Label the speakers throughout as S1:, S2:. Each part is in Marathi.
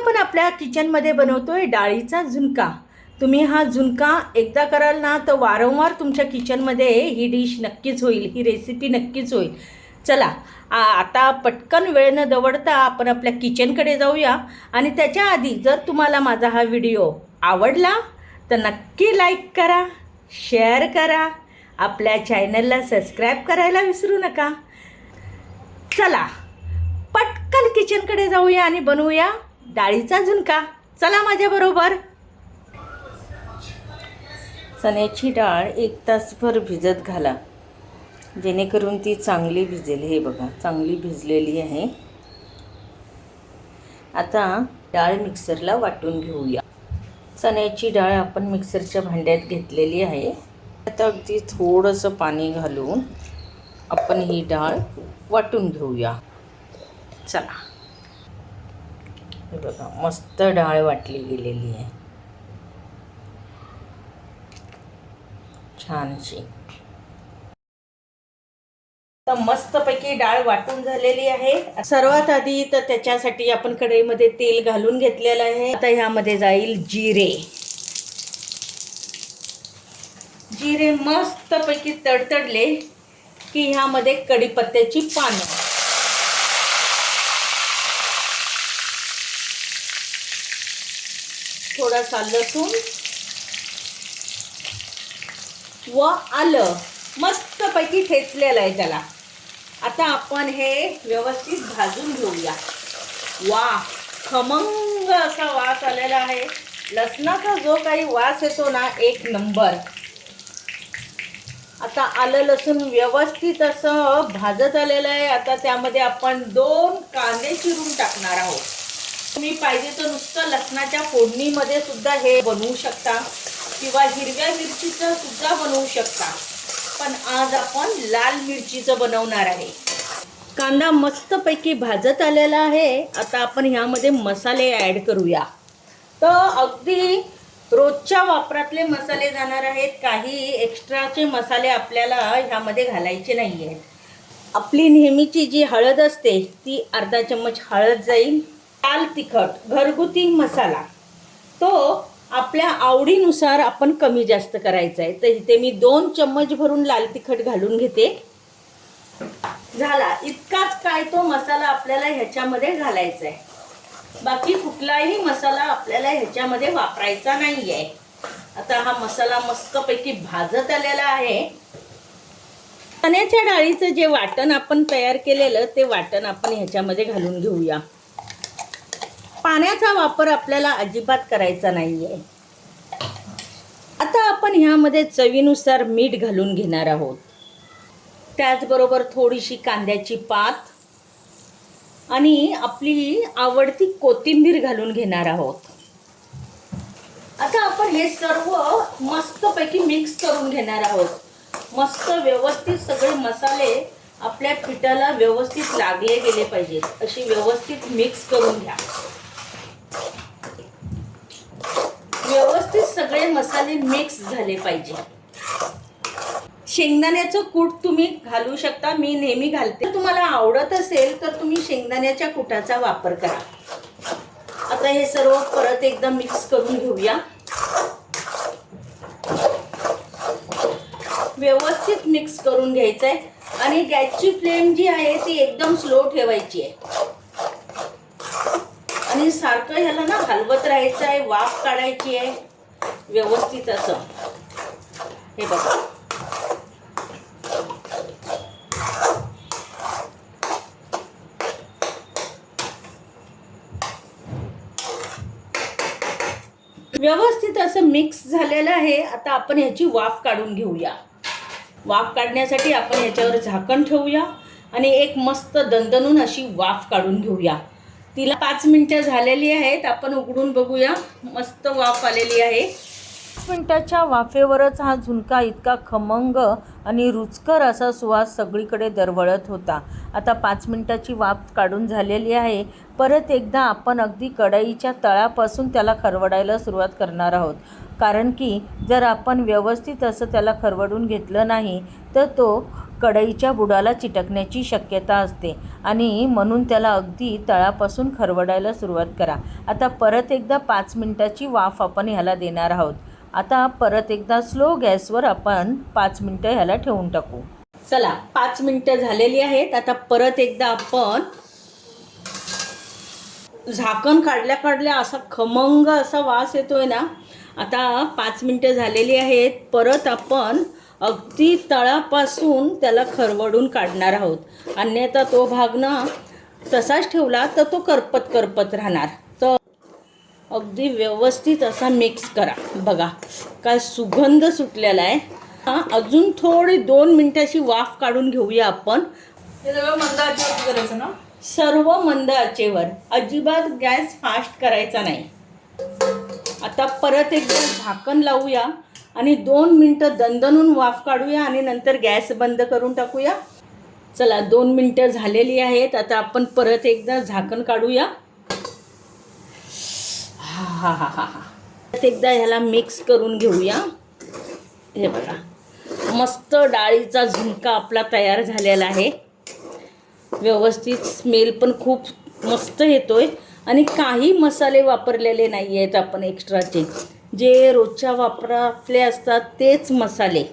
S1: आपण आपल्या किचनमध्ये बनवतो आहे डाळीचा झुणका. तुम्ही हा झुणका एकदा कराल ना तर वारंवार तुमच्या किचनमध्ये ही डिश नक्कीच होईल ही रेसिपी नक्कीच होईल. चला आ- आता पटकन वेळ न दवडता आपण आपल्या किचनकडे जाऊया. आणि त्याच्या आधी जर तुम्हाला माझा हा व्हिडिओ आवडला तर नक्की लाईक करा शेअर करा आपल्या चॅनलला सबस्क्राईब करायला विसरू नका. चला पटकन किचनकडे जाऊया आणि बनवूया. डाळीचा झुणका. चला माझ्याबरोबर चण्याची डाळ एक तासभर भिजत घाला. जेणेकरून ती चांगली भिजेल. हे बघा चांगली भिजलेली आहे. आता डाळ मिक्सरला वाटून घेऊया. चण्याची डाळ आपण मिक्सरच्या भांड्यात घेतलेली आहे. आता अगदी थोडंसं पाणी घालून आपण ही डाळ वाटून घेऊया. चला. हे बघा मस्त डाळ वाटली गेलेली आहे. छानशी. तर मस्तपैकी डाळ वाटून झालेली आहे. सर्वात आधी तर त्याच्यासाठी आपण कढईमध्ये तेल घालून घेतलेलं आहे. आता ह्यामध्ये जाईल जिरे. जिरे मस्तपैकी तडतडले की ह्यामध्ये कढीपत्त्याची पानं. थोडासा लसूण व आलं. मस्तपैकी ठेचलेलं आहे त्याला. आता आपण हे व्यवस्थित भाजून घेऊया. वा खमंग असा वास आलेला आहे. लसणाचा जो काही वास येतो ना एक नंबर. आता आलं लसूण व्यवस्थित असं भाजत आलेलं आहे. आता त्यामध्ये आपण दोन कांदे चिरून टाकणार आहोत. तुम्ही पाहिजे तर नुसतं लसणाच्या फोडणीमध्ये सुद्धा हे बनवू शकता. किंवा हिरव्या मिरचीचं सुद्धा बनवू शकता. पण आज आपण लाल मिरचीचं बनवणार आहे. कांदा मस्तपैकी भाजत आलेला आहे. आता आपण ह्यामध्ये मसाले ॲड करूया. तर अगदी रोजच्या वापरातले मसाले जाणार आहेत. काही एक्स्ट्राचे मसाले आपल्याला ह्यामध्ये घालायचे नाही आहेत आपली नेहमीची जी हळद असते ती अर्धा चम्मच हळद जाईल. लाल तिखट घरगुती मसाला. तो आपल्या आवडीनुसार आपण कमी जास्त करायचा आहे. तर इथे मी दोन चम्मच भरून लाल तिखट घालून घेते. झाला. इतकाच काय तो मसाला आपल्याला ह्याच्यामध्ये घालायचा आहे. बाकी कुठलाही मसाला आपल्याला ह्याच्यामध्ये वापरायचा नाही आहे आता हा मसाला मस्तपैकी भाजत आलेला आहे. चण्याच्या डाळीचं जे वाटण आपण तयार केलेलं ते वाटण आपण ह्याच्यामध्ये घालून घेऊया. पाण्याचा वापर आपल्याला अजिबात करायचा नाही आहे आता आपण ह्यामध्ये चवीनुसार मीठ घालून घेणार आहोत. त्याचबरोबर थोडीशी कांद्याची पात आणि आपली आवडती कोथिंबीर घालून घेणार आहोत. आता आपण हे सर्व मस्तपैकी मिक्स करून घेणार आहोत. मस्त व्यवस्थित सगळे मसाले आपल्या पिठाला व्यवस्थित लागले गेले पाहिजेत. अशी व्यवस्थित मिक्स करून घ्या. व्यवस्थित सगळे मसाले मिक्स झाले पाहिजे. शेंगदाण्याचं कूट तुम्ही घालू शकता मी नेहमी घालते. जर तुम्हाला आवडत असेल तर तुम्ही शेंगदाण्याच्या कुटाचा वापर करा. आता हे सर्व परत एकदा मिक्स करून घेऊया. व्यवस्थित मिक्स करून घ्यायचं आहे आणि गॅसची फ्लेम जी आहे ती एकदम स्लो ठेवायची आहे. आणि सारखं ह्याला ना हलवत राहायचं आहे वाफ काढायची आहे व्यवस्थित असं. हे बघा. व्यवस्थित असं मिक्स झालेलं आहे. आता आपण ह्याची वाफ काढून घेऊया. वाफ काढण्यासाठी आपण ह्याच्यावर झाकण ठेवूया आणि एक मस्त दणदणून अशी वाफ काढून घेऊया. तिला पाच मिनटं झालेली आहेत. आपण उघडून बघूया. मस्त वाफ आलेली आहे. पाच मिनटाच्या वाफेवरच हा झुणका इतका खमंग आणि रुचकर असा सुवास सगळीकडे दरवळत होता. आता पाच मिनटाची वाफ काढून झालेली आहे. परत एकदा आपण अगदी कढईच्या तळापासून त्याला खरवडायला सुरुवात करणार आहोत. कारण की जर आपण व्यवस्थित असं त्याला खरवडून घेतलं नाही तर तो कढईच्या बुडाला चिटकण्याची शक्यता असते. आणि म्हणून त्याला अगदी तळापासून खरवडायला सुरुवात करा. आता परत एकदा पाच मिनटाची वाफ आपण ह्याला देणार आहोत. आता परत एकदा स्लो गॅसवर आपण पाच मिनटं ह्याला ठेवून टाकू. चला पाच मिनटं झालेली आहेत. आता परत एकदा आपण झाकण काढल्या काढल्या असा खमंग असा वास येतोय ना. आता पाच मिनटं झालेली आहेत. परत आपण अगदी तळापासून त्याला खरवडून काढणार आहोत. अन्यथा तो भाग ना तसाच ठेवला तर तो करपत करपत राहणार. तर अगदी व्यवस्थित असा मिक्स करा. बघा काय सुगंध सुटलेला आहे. हा अजून थोडी दोन मिनटाची वाफ काढून घेऊया आपण.
S2: हे करायचं ना?
S1: सर्व मंद आचेवर. अजिबात गॅस फास्ट करायचा नाही. आता परत एकदा झाकण लावूया. आणि दोन मिनटं दणदणून वाफ काढूया आणि नंतर गॅस बंद करून टाकूया. चला दोन मिनटं झालेली आहेत. आता आपण परत एकदा झाकण काढूया. हा हा हा हा हा. परत एकदा ह्याला मिक्स करून घेऊया. हे बघा. मस्त डाळीचा झुणका आपला तयार झालेला आहे. व्यवस्थित स्मेल पण खूप मस्त येतोय. आणि काही मसाले वापरलेले नाही आहेत आपण एक्स्ट्राचे. जे रोजच्या वापरातले असतात तेच मसाले.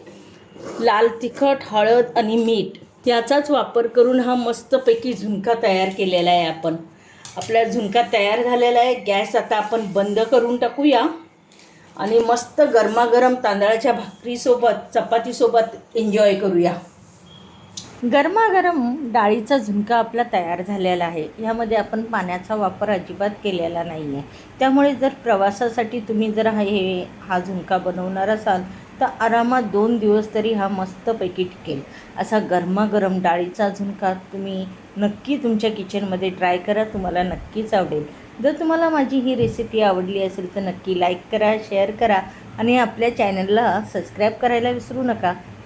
S1: लाल तिखट हळद आणि मीठ याचाच वापर करून हा मस्तपैकी झुणका तयार केलेला आहे आपण. आपला झुणका तयार झालेला आहे. गॅस आता आपण बंद करून टाकूया. आणि मस्त गरमागरम तांदळाच्या भाकरीसोबत चपातीसोबत एन्जॉय करूया. गरमागरम डाळीचा झुणका आपला तयार झालेला आहे. ह्यामध्ये आपण पाण्याचा वापर अजिबात केलेला नाही आहे त्यामुळे जर प्रवासासाठी तुम्ही जर हा हे हा झुणका बनवणार असाल तर आरामात दोन दिवस तरी हा मस्तपैकी टिकेल. असा गरमागरम डाळीचा झुणका तुम्ही नक्की तुमच्या किचनमध्ये ट्राय करा तुम्हाला नक्कीच आवडेल. जर तुम्हाला माझी ही रेसिपी आवडली असेल तर नक्की लाईक करा शेअर करा आणि आपल्या चॅनलला सबस्क्राईब करायला विसरू नका.